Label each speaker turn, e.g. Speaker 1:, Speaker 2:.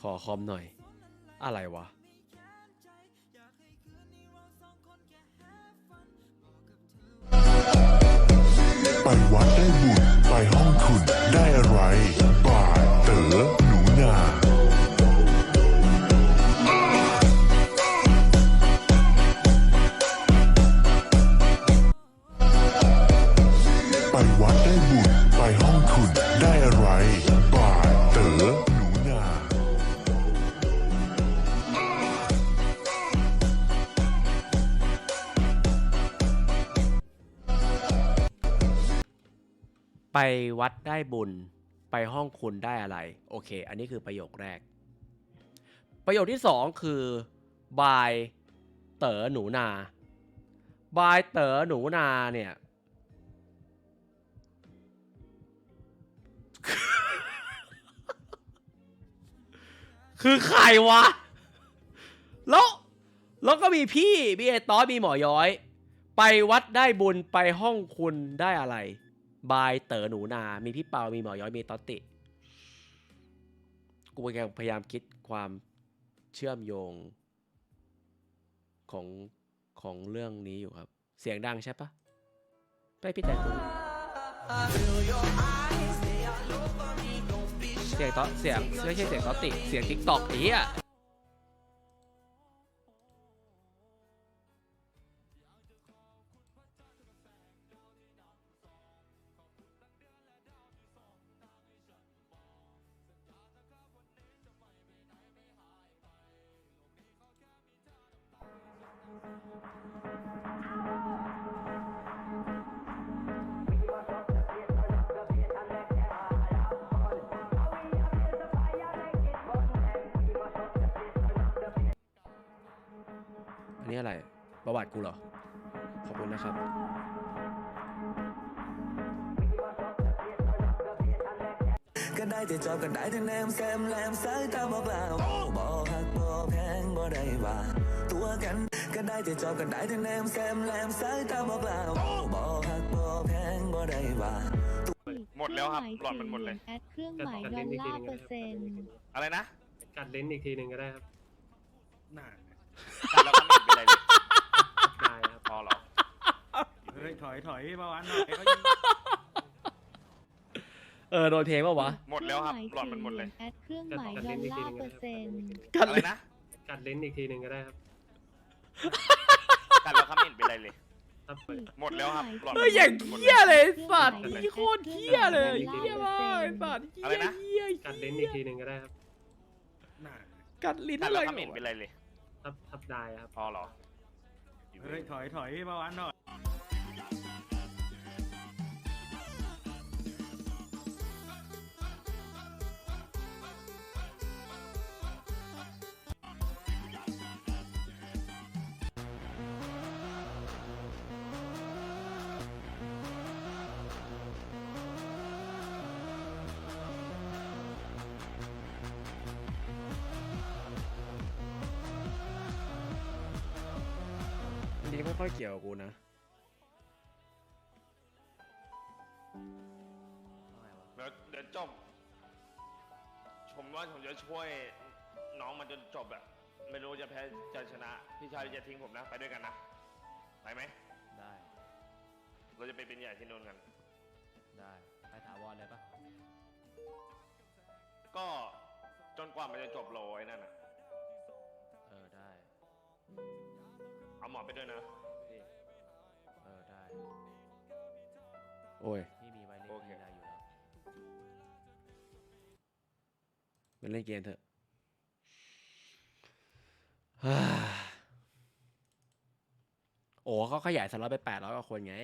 Speaker 1: ขอคอมหน่อย อะไรวะ
Speaker 2: ไปวัดได้บุญ ไปห้องคุณได้อะไรบ่าเต๋อหนูนาไปวัดได้บุญ ไปห้องคุณ ไป
Speaker 1: วัดได้บุญไปห้องคุณได้อะไร โอเค อันนี้คือประโยคแรก ประโยคที่สองคือบายเต๋อหนูนาบายเต๋อหนูนาเนี่ย คือใครวะ แล้ว แล้วก็มีพี่ มีไอ้ต้อมีหมอย้อย ไปวัดได้บุญไปห้องคุณได้อะไร บายเต๋อหนูนา มีพี่เปา มีหมอย้อย มีต๊อตติ กูพยายามคิดความเชื่อมโยงของของเรื่องนี้อยู่ครับ เสียงดังใช่ปะไปพี่แต่ตูเสียงต๊อเสียงไม่ใช่เสียงต๊อตติ เสียงทิกตอกไอ้เหี้ย นนี้อะไร ประวัติกูเหรอ ขอบคุณนะครับ
Speaker 3: ก็ได้แต่จอบก็ได้แต่แนมแซมแลมสายตาบอกลาบ่หักบ่แพงบ่ได้ว่า ตัวกันก็ได้แต่จอบก็ได้แต่แนมแซมแลมสายตาบอกลาบ่หักบ่แพงบ่ได้ว่า
Speaker 4: หมดแล้วครับหลอดมันหมดเลย
Speaker 5: แอดเครื่องหมายดอลลาร์เปอร์เซ็นต์
Speaker 4: อะไรนะ
Speaker 6: กัดลิ้นอีกทีหนึ่งก็ได้ครับ
Speaker 4: กัน แล้วก็ไม่เป็นไรเลย
Speaker 6: ได้ครับ
Speaker 4: พอเหรอ
Speaker 7: เฮ้ยถอยถอยมาวันหน่อยเขายิง
Speaker 1: เออโดนเพลงปะวะ
Speaker 4: หมดแล้วครับหลอดมันหมดเลย
Speaker 5: แอดเครื่องหมายดอลลาร์เปอร์เซ็นต์
Speaker 4: อะไรนะ
Speaker 6: กัดลิ้นอีกทีหนึ่งก็ได้ครับ
Speaker 4: กันแล้วก็ไม่เป็นไรเลย
Speaker 6: ครับ
Speaker 4: หมดแล้วครับหลอด
Speaker 1: เฮ้ยอย่างเหี้ยเลยสัตว์นี่โคตรเหี้ยเลยเหี้ยมากสัตว์เหี้ย
Speaker 4: อะไรนะ
Speaker 1: เหี้ย
Speaker 6: กัดลิ้นอีกทีหนึ่งก็ได้ครับ
Speaker 1: กัดลิ้น
Speaker 4: กัน
Speaker 1: อะไร
Speaker 4: แล้วก็
Speaker 1: วะ
Speaker 4: ไม่เป็นไรเลย
Speaker 6: ครับครับได้ครับ
Speaker 4: พอเหรอ
Speaker 7: เฮ้ยถอยถอยมาวันหน่อย
Speaker 1: นนี้ไม่ค่อยเกี่ยวกับกูนะ
Speaker 4: เดี๋ยวเดี๋ยวจบผมว่าผมจะช่วยน้องมันจนจบอะไม่รู้จะแพ้จะชนะ พี่ชายจะทิ้งผมนะ ไปด้วยกันนะ ไปไหม
Speaker 8: ได้
Speaker 4: เราจะไปเป็นใหญ่ที่นู่นกัน
Speaker 8: ได้ ไปถาวรเลยปะ
Speaker 4: ก็จนกว่ามันจะจบโลไอ้นั่นอะ
Speaker 8: เออ ได้
Speaker 4: เอาหมอไปด้วยนะ
Speaker 8: พี่เออได้
Speaker 1: โอ้ย
Speaker 8: พี่มีไว้เล่น
Speaker 4: โอเค
Speaker 8: กีฬาอยู่แล้ว
Speaker 1: มันเล่นเกมเถอะฮ่าโอ้เขาขยายสล็อตไปแปดร้อยกว่าคนไง